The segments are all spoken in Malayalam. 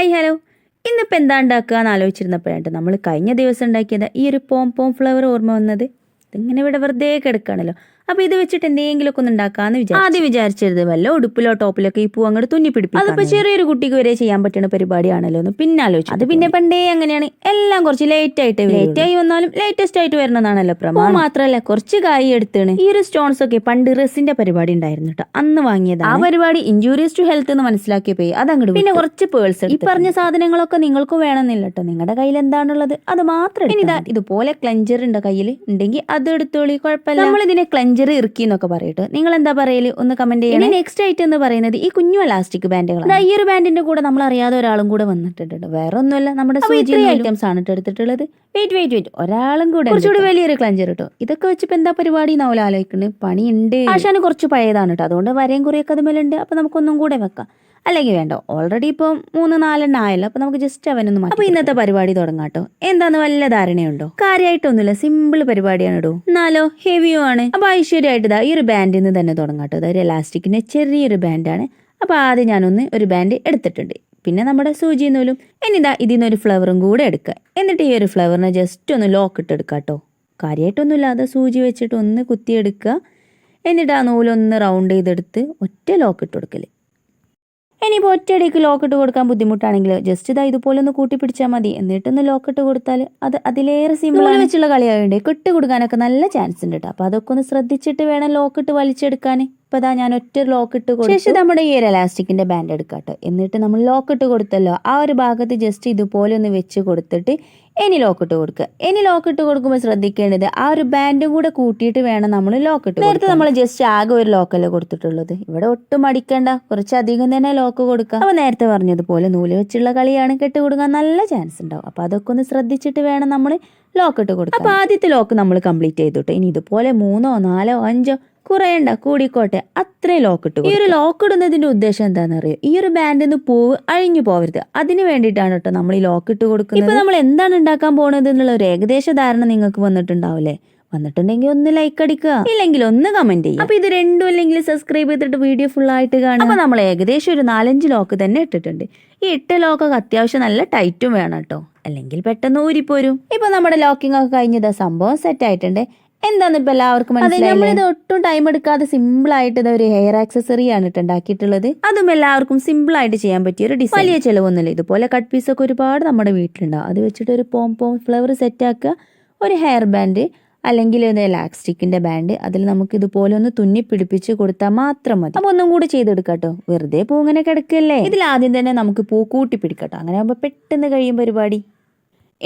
ഹായ് ഹലോ ഇന്നിപ്പോൾ എന്താ ഉണ്ടാക്കുക എന്ന് ആലോചിച്ചിരുന്നപ്പോഴാണ് നമ്മൾ കഴിഞ്ഞ ദിവസം ഉണ്ടാക്കിയത് ഈ ഒരു പോം പോം ഫ്ലവർ ഓർമ്മ വന്നത്. ഇതിങ്ങനെ ഇവിടെ വെറുതെ കിടക്കുകയാണല്ലോ. അപ്പോൾ ഇത് വെച്ചിട്ട് എന്തെങ്കിലുമൊക്കെ ഒക്കെ ഉണ്ടാക്കാന്ന് വിചാരിച്ചു. ആദ്യം വിചാരിച്ചിരുന്നത് വല്ല ഉടുപ്പിലോ ടോപ്പിലോ ഒക്കെ ഈ പൂ അങ്ങോട്ട് തുന്നി പിടിപ്പിക്കും അതിപ്പോൾ ചെറിയൊരു കുട്ടിക്ക് വരെ ചെയ്യാൻ പറ്റുന്ന പരിപാടിയാണല്ലോ എന്ന് പിന്നെ ആലോചിച്ചു. അത് പിന്നെ പണ്ടേ അങ്ങനെയാണ്. എല്ലാം കുറച്ച് ലേറ്റ് ആയിട്ട് ലേറ്റ് ആയി വന്നാലും ലേറ്റസ്റ്റ് ആയിട്ട് വരണതാണല്ലോ പ്രമാണം. മാത്രമല്ല കുറച്ച് കായ് എടുത്താണ്. ഈ ഒരു സ്റ്റോൺസ് ഒക്കെ പണ്ട് റെസിന്റെ പരിപാടി ഉണ്ടായിരുന്നു കേട്ടോ അന്ന് വാങ്ങിയത് ആ പരിപാടി ഇഞ്ചുറിയസ് ടു ഹെൽത്ത് എന്ന് മനസ്സിലാക്കിയപ്പോ അതങ്ങോട്ട് പിന്നെ കുറച്ച് പേഴ്സ് ഈ പറഞ്ഞ സാധനങ്ങളൊക്കെ നിങ്ങൾക്ക് വേണമെന്നില്ല കേട്ടോ നിങ്ങളുടെ കയ്യിൽ എന്താണുള്ളത് അത് മാത്രം ഇതുപോലെ ക്ലഞ്ചർ ഉണ്ട് കയ്യിൽ ഉണ്ടെങ്കിൽ അത് എടുത്തോളി കുഴപ്പമില്ല. നമ്മൾ ഇതിനെ ക്ലഞ്ചർ ഇറുക്കി എന്നൊക്കെ പറയട്ടെ. നിങ്ങൾ എന്താ പറയൽ? ഒന്ന് കമന്റ് ചെയ്യണം. നെക്സ്റ്റ് ആയിട്ട് എന്ന് പറയുന്നത് ഈ കുഞ്ഞു എലാസ്റ്റിക് ബാൻഡുകളാണ് ഈ ഒരു ബാൻഡിന്റെ കൂടെ നമ്മൾ അറിയാതെ ഒരാളും കൂടെ വന്നിട്ടുണ്ട് വേറെ ഒന്നുമല്ല നമ്മുടെ സൂചി ഐറ്റംസ് ആണ് ട്ടോ എടുത്തിട്ടുള്ളത്. വെയിറ്റ് വെയിറ്റ് വെയിറ്റ് ഒരാളും കൂടെ കുറച്ചുകൂടി വലിയൊരു ക്ലഞ്ചർ കേട്ടോ ഇതൊക്കെ വെച്ചിപ്പോ എന്താ പരിപാടി എന്നാവും ആലോചിക്കുന്നത് പണിയുണ്ട്. ആശാന് കുറച്ച് പഴയതാണ് കേട്ടോ അതുകൊണ്ട് വരയും കുറേയൊക്കെ അതുമേലുണ്ട്. അപ്പൊ നമുക്കൊന്നും കൂടെ വെക്കാം. അല്ലെങ്കിൽ വേണ്ട. ഓൾറെഡി ഇപ്പം മൂന്ന് നാലെണ്ണം ആയല്ലോ. അപ്പൊ നമുക്ക് ജസ്റ്റ് അവനൊന്ന് മാറ്റി അപ്പൊ ഇന്നത്തെ പരിപാടി തുടങ്ങാം കേട്ടോ. എന്താന്ന് വല്ല ധാരണയുണ്ടോ? കാര്യമായിട്ടൊന്നുമില്ല സിമ്പിൾ പരിപാടിയാണ് ഇടൂ എന്നാലോ ഹെവിയോ ആണ്. അപ്പൊ ഐശ്വര്യമായിട്ട് ഇതാ ഈ ഒരു ബാൻഡിൽ നിന്ന് തന്നെ തുടങ്ങാം കേട്ടോ. ഇതൊരു എലാസ്റ്റിക്കിന്റെ ചെറിയൊരു ബാൻഡാണ് അപ്പൊ ആദ്യം ഞാനൊന്ന് ഒരു ബാൻഡ് എടുത്തിട്ടുണ്ട്. പിന്നെ നമ്മുടെ സൂചി നൂലും. എന്നിതാ ഇതിൽ നിന്ന് ഒരു ഫ്ലവറും കൂടെ എടുക്കുക. എന്നിട്ട് ഈ ഒരു ഫ്ലവറിനെ ജസ്റ്റ് ഒന്ന് ലോക്ക് ഇട്ട് എടുക്കുക കേട്ടോ. കാര്യമായിട്ടൊന്നുമില്ലാതെ സൂചി വെച്ചിട്ട് ഒന്ന് കുത്തിയെടുക്കുക. എന്നിട്ട് ആ നൂലൊന്ന് റൗണ്ട് ചെയ്തെടുത്ത് ഒറ്റ ലോക്ക് ഇട്ട് കൊടുക്കൽ. ഇനിയിപ്പോൾ ഒറ്റയടിക്ക് ലോക്കിട്ട് കൊടുക്കാൻ ബുദ്ധിമുട്ടാണെങ്കിൽ ജസ്റ്റ് ഇതാ ഇതുപോലെ ഒന്ന് കൂട്ടി പിടിച്ചാൽ മതി. എന്നിട്ടൊന്ന് ലോക്കിട്ട് കൊടുത്താൽ അത് അതിലേറെ സിമ്പിൾ വെച്ചുള്ള കളിയായതുകൊണ്ട് കെട്ട് കൊടുക്കാനൊക്കെ നല്ല ചാൻസ് ഉണ്ട് കേട്ടോ അപ്പോൾ അതൊക്കെ ഒന്ന് ശ്രദ്ധിച്ചിട്ട് വേണം ലോക്കിട്ട് വലിച്ചെടുക്കാൻ ഇപ്പൊ ഇതാ ഞാൻ ഒറ്റ ലോക്ക് ഇട്ട് കൊടുത്തു. ശേഷം നമ്മുടെ ഈ ഒരു എലാസ്റ്റിക്കിന്റെ ബാൻഡ് എടുക്കാട്ടോ. എന്നിട്ട് നമ്മൾ ലോക്ക് ഇട്ട് കൊടുത്തല്ലോ. ആ ഒരു ഭാഗത്ത് ജസ്റ്റ് ഇതുപോലെ ഒന്ന് വെച്ച് കൊടുത്തിട്ട് ഇനി ലോക്ക് ഇട്ട് കൊടുക്കുക. ഇനി ലോക്ക് ഇട്ട് കൊടുക്കുമ്പോൾ ശ്രദ്ധിക്കേണ്ടത് ആ ഒരു ബാൻഡും കൂടെ കൂട്ടിയിട്ട് വേണം നമ്മൾ ലോക്ക് ഇട്ട് നേരത്തെ നമ്മൾ ജസ്റ്റ് ആകെ ഒരു ലോക്കല്ലേ കൊടുത്തിട്ടുള്ളത്? ഇവിടെ ഒട്ടും അടിക്കണ്ട കുറച്ചധികം തന്നെ ലോക്ക് കൊടുക്കുക അപ്പൊ നേരത്തെ പറഞ്ഞതുപോലെ നൂൽ വെച്ചുള്ള കളിയാണ് കെട്ട് കൊടുക്കാൻ നല്ല ചാൻസ് ഉണ്ടാവും. അപ്പൊ അതൊക്കെ ഒന്ന് ശ്രദ്ധിച്ചിട്ട് വേണം നമ്മൾ ലോക്ക് ഇട്ട് കൊടുക്കുക അപ്പൊ ആദ്യത്തെ ലോക്ക് നമ്മൾ കംപ്ലീറ്റ് ചെയ്തിട്ട്. ഇനി ഇതുപോലെ മൂന്നോ നാലോ അഞ്ചോ കുറയണ്ട കൂടിക്കോട്ടെ. അത്രയും ലോക്ക് ഇട്ടു ഈ ഒരു ലോക്ക് ഇടുന്നതിന്റെ ഉദ്ദേശം എന്താണെന്ന് അറിയാം ഈ ഒരു ബാൻഡിൽ നിന്ന് പൂവ് അഴിഞ്ഞു പോവരുത്. അതിന് വേണ്ടിയിട്ടാണ് കേട്ടോ നമ്മൾ ഈ ലോക്ക് ഇട്ട് കൊടുക്കുന്നത്. ഇപ്പൊ നമ്മൾ എന്താണ് ഉണ്ടാക്കാൻ പോകുന്നത് എന്നുള്ള ഒരു ഏകദേശ ധാരണ നിങ്ങൾക്ക് വന്നിട്ടുണ്ടാവില്ലേ വന്നിട്ടുണ്ടെങ്കിൽ ഒന്ന് ലൈക്ക് അടിക്കുക. ഇല്ലെങ്കിൽ ഒന്ന് കമന്റ് ചെയ്യുക. അപ്പൊ ഇത് രണ്ടും അല്ലെങ്കിൽ സബ്സ്ക്രൈബ് ചെയ്തിട്ട് വീഡിയോ ഫുൾ ആയിട്ട് കാണുക. അപ്പൊ നമ്മൾ ഏകദേശം ഒരു നാലഞ്ച് ലോക്ക് തന്നെ ഇട്ടിട്ടുണ്ട്. ഈ ഇട്ട ലോക്കൊക്കെ അത്യാവശ്യം നല്ല ടൈറ്റും വേണം കേട്ടോ. അല്ലെങ്കിൽ പെട്ടെന്ന് ഊരിപ്പോരും. ഇപ്പൊ നമ്മുടെ ലോക്കിംഗ് ഒക്കെ കഴിഞ്ഞത് സംഭവം സെറ്റ് ആയിട്ടുണ്ട്. എന്താന്ന് ഇപ്പൊ എല്ലാവർക്കും മനസ്സിലായി നമ്മളിത് ഒട്ടും ടൈം എടുക്കാതെ സിമ്പിൾ ആയിട്ട് ഇത് ഒരു ഹെയർ ആക്സസറി ആണ് ഇട്ട് ഉണ്ടാക്കിയിട്ടുള്ളത് അതും എല്ലാവർക്കും സിമ്പിൾ ആയിട്ട് ചെയ്യാൻ പറ്റിയ ഒരു ഡിസൈൻ വലിയ ചിലവൊന്നുമില്ല. ഇതുപോലെ കട്ട് പീസ് ഒക്കെ ഒരുപാട് നമ്മുടെ വീട്ടിലുണ്ടാവും അത് വെച്ചിട്ട് ഒരു പോം പോം ഫ്ലവർ സെറ്റ് ആക്കുക. ഒരു ഹെയർ ബാൻഡ് അല്ലെങ്കിൽ ഒരു ബാൻഡ് അതിൽ നമുക്ക് ഇതുപോലെ ഒന്ന് തുന്നി പിടിപ്പിച്ച് കൊടുത്താൽ മാത്രം മതി. അപ്പൊ ഒന്നും കൂടി ചെയ്തെടുക്കാട്ടോ വെറുതെ പൂങ്ങനെ കിടക്കല്ലേ? ഇതിൽ ആദ്യം തന്നെ നമുക്ക് പൂ കൂട്ടി പിടിക്കട്ടോ അങ്ങനെ ആകുമ്പോൾ പെട്ടെന്ന് കഴിയും പരിപാടി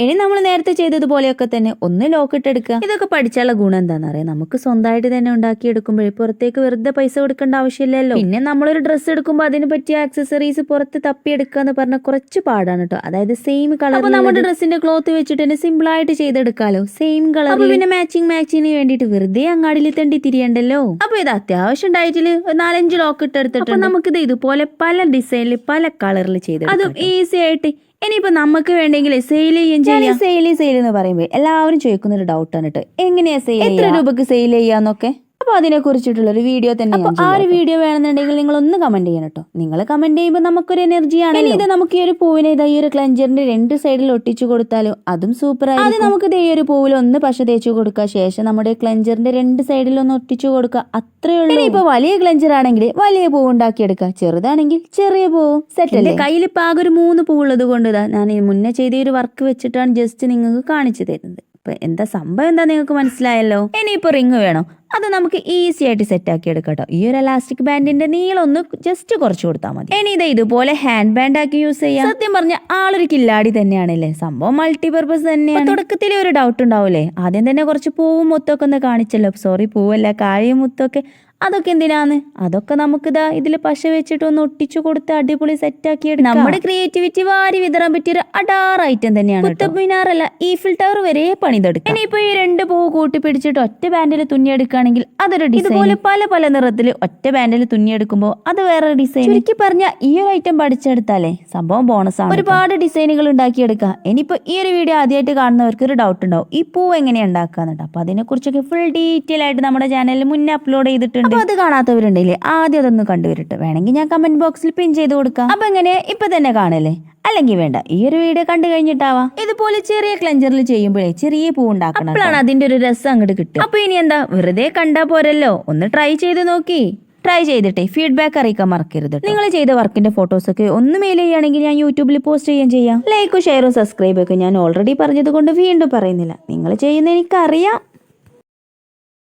ഇനി നമ്മൾ നേരത്തെ ചെയ്തതുപോലെയൊക്കെ തന്നെ ഒന്ന് ലോക്കിട്ടെടുക്കുക ഇതൊക്കെ പഠിച്ചാലുള്ള ഗുണം എന്താണെന്ന് അറിയാം? നമുക്ക് സ്വന്തമായിട്ട് തന്നെ ഉണ്ടാക്കി എടുക്കുമ്പോഴേ പുറത്തേക്ക് വെറുതെ പൈസ കൊടുക്കേണ്ട ആവശ്യമില്ലല്ലോ. പിന്നെ നമ്മളൊരു ഡ്രസ്സ് എടുക്കുമ്പോൾ അതിന് പറ്റിയ ആക്സസറീസ് പുറത്ത് തപ്പിയെടുക്കുക എന്ന് പറഞ്ഞാൽ കുറച്ച് പാടാണ് കേട്ടോ. അതായത് സെയിം കളർ നമ്മുടെ ഡ്രസ്സിന്റെ ക്ലോത്ത് വെച്ചിട്ട് തന്നെ സിമ്പിൾ ആയിട്ട് ചെയ്തെടുക്കാലോ? സെയിം കളർ പിന്നെ മാച്ചിങ് മാച്ചിങ്ങിന് വേണ്ടിയിട്ട് വെറുതെ അങ്ങാടിയിൽ തണ്ടി തിരിയണ്ടല്ലോ? അപ്പൊ ഇത് അത്യാവശ്യം ഡയറ്റിൽ നാലഞ്ച് ലോക്ക് ഇട്ട് എടുത്തിട്ട് നമുക്കിത് ഇതുപോലെ പല ഡിസൈനിൽ പല കളറിൽ ചെയ്ത് അതും ഈസി ആയിട്ട് ഇനിയിപ്പോ നമുക്ക് വേണ്ടെങ്കിൽ സെയിൽ ചെയ്യാൻ ചെയ്യാം. സെയിൽ സെയിൽ എന്ന് പറയുമ്പോൾ എല്ലാവരും ചോദിക്കുന്ന ഒരു ഡൗട്ടാണ് കേട്ടോ എങ്ങനെയാ സെയിൽ എത്ര രൂപക്ക് സെയിൽ ചെയ്യാന്നൊക്കെ? അപ്പൊ അതിനെ കുറിച്ചിട്ടുള്ള ഒരു വീഡിയോ തന്നെ അപ്പൊ ആ ഒരു വീഡിയോ വേണമെന്നുണ്ടെങ്കിൽ നിങ്ങൾ ഒന്ന് കമന്റ് ചെയ്യണം കേട്ടോ നിങ്ങൾ കമന്റ് ചെയ്യുമ്പോൾ നമുക്കൊരു എനർജിയാണ് ഇനി ഇത് നമുക്ക് ഈ ഒരു പൂവിനെ ഇതാ ഈ ഒരു ക്ലഞ്ചറിന്റെ രണ്ട് സൈഡിൽ ഒട്ടിച്ചു കൊടുത്താലോ? അതും സൂപ്പർ ആയി അത് നമുക്ക് ഈ ഒരു പൂവിൽ ഒന്ന് പശ തേച്ചു കൊടുക്കുക ശേഷം നമ്മുടെ ക്ലഞ്ചറിന്റെ രണ്ട് സൈഡിൽ ഒന്ന് ഒട്ടിച്ചു കൊടുക്കുക അത്രയേ ഉള്ളൂ. ഇപ്പൊ വലിയ ക്ലഞ്ചർ ആണെങ്കിൽ വലിയ പൂവ് ഉണ്ടാക്കിയെടുക്കുക ചെറുതാണെങ്കിൽ ചെറിയ പൂവ്. സെറ്റ് അല്ലേ? കയ്യിൽ ഇപ്പൊ ആകെ ഒരു മൂന്ന് പൂവുള്ളത് കൊണ്ട് ഞാൻ മുന്നേ ചെയ്ത ഒരു വർക്ക് വെച്ചിട്ടാണ് ജസ്റ്റ് നിങ്ങൾക്ക് കാണിച്ചു തരുന്നത്. ഇപ്പൊ എന്താ സംഭവം എന്താ നിങ്ങൾക്ക് മനസ്സിലായല്ലോ? ഇനിയിപ്പോ റിങ് വേണോ? അത് നമുക്ക് ഈസി ആയിട്ട് സെറ്റ് ആക്കി എടുക്കട്ടോ. ഈ ഒരു എലാസ്റ്റിക് ബാൻഡിന്റെ നീളം ഒന്ന് ജസ്റ്റ് കുറച്ച് കൊടുത്താൽ മതി. ഇനി ഇത് ഇതുപോലെ ഹാൻഡ് ബാൻഡ് ആക്കി യൂസ് ചെയ്യാം. സത്യം പറഞ്ഞ ആളൊരു കില്ലാടി തന്നെയാണല്ലേ? സംഭവം മൾട്ടിപർപ്പസ് തന്നെയാണ്. തുടക്കത്തിൽ ഒരു ഡൗട്ട് ഉണ്ടാവൂലേ? ആദ്യം തന്നെ കുറച്ച് പൂവും മുത്തൊക്കെ ഒന്ന് കാണിച്ചല്ലോ. സോറി പൂവല്ല കാഴയും മുത്തൊക്കെ അതൊക്കെ എന്തിനാന്ന്? അതൊക്കെ നമുക്ക് ഇതാ ഇതിൽ പശ വെച്ചിട്ട് ഒന്ന് ഒട്ടിച്ചു കൊടുത്ത് അടിപൊളി സെറ്റ് ആക്കി എടുക്കാം. നമ്മുടെ ക്രിയേറ്റിവിറ്റി വാരി വിതറാൻ പറ്റിയ ഒരു അടാർ ഐറ്റം തന്നെയാണ് കുത്തബ് മിനാറല്ല ഈഫിൽ ടവർ വരെ പണിതെടുക്കും. ഇനിയിപ്പോ ഈ രണ്ട് പൂ കൂട്ടി പിടിച്ചിട്ട് ഒറ്റ ബാൻഡിൽ തുന്നിയെടുക്കുകയാണെങ്കിൽ അതൊരു ഡിസൈൻ ഇതുപോലെ പല പല നിറത്തിൽ ഒറ്റ ബാൻഡിൽ തുന്നിയെടുക്കുമ്പോൾ അത് വേറെ ഡിസൈൻ ചുരുക്കി പറഞ്ഞ ഈ ഒരു ഐറ്റം പഠിച്ചെടുത്താലേ സംഭവം ബോണസ് ആണ് ഒരുപാട് ഡിസൈനുകൾ ഉണ്ടാക്കിയെടുക്കുക ഇനിയിപ്പോ ഈ ഒരു വീഡിയോ ആദ്യമായിട്ട് കാണുന്നവർക്ക് ഒരു ഡൗട്ട് ഉണ്ടാവും. ഈ പൂ എങ്ങനെയാണ് ഉണ്ടാക്കാന്നുണ്ട് അപ്പൊ അതിനെ കുറിച്ചൊക്കെ ഫുൾ ഡീറ്റെയിൽ ആയിട്ട് നമ്മുടെ ചാനലിൽ മുന്നേ അപ്ലോഡ് ചെയ്തിട്ടുണ്ട്. അപ്പൊ അത് കാണാത്തവരുണ്ടെങ്കിൽ ആദ്യം അതൊന്ന് കണ്ടുവരട്ടെ. വേണമെങ്കിൽ ഞാൻ കമന്റ് ബോക്സിൽ പിൻ ചെയ്ത് കൊടുക്കാം. അപ്പൊ എങ്ങനെ? ഇപ്പൊ തന്നെ കാണല്ലേ? അല്ലെങ്കിൽ വേണ്ട. ഈ ഒരു വീഡിയോ കണ്ടു കഴിഞ്ഞിട്ടാവാം. ഇതുപോലെ ചെറിയ ക്ലഞ്ചറിൽ ചെയ്യുമ്പോഴേ ചെറിയ പൂ ഉണ്ടാക്കണം അപ്പോഴാണ് അതിന്റെ ഒരു രസം അങ്ങോട്ട് കിട്ടുക. അപ്പൊ ഇനി എന്താ? വെറുതെ കണ്ടാ പോരല്ലോ. ഒന്ന് ട്രൈ ചെയ്ത് നോക്കി. ട്രൈ ചെയ്തിട്ടേ. ഫീഡ്ബാക്ക് അറിയിക്കാൻ മറക്കരുത് നിങ്ങൾ ചെയ്ത വർക്കിന്റെ ഫോട്ടോസ് ഒക്കെ ഒന്ന് മെയിൽ ചെയ്യുകയാണെങ്കിൽ ഞാൻ യൂട്യൂബിൽ പോസ്റ്റ് ചെയ്യുകയും ചെയ്യാം. ലൈക്കും ഷെയറും സബ്സ്ക്രൈബും ഒക്കെ ഞാൻ ഓൾറെഡി പറഞ്ഞത് കൊണ്ട് വീണ്ടും പറയുന്നില്ല. നിങ്ങൾ ചെയ്യുന്ന എനിക്കറിയാം.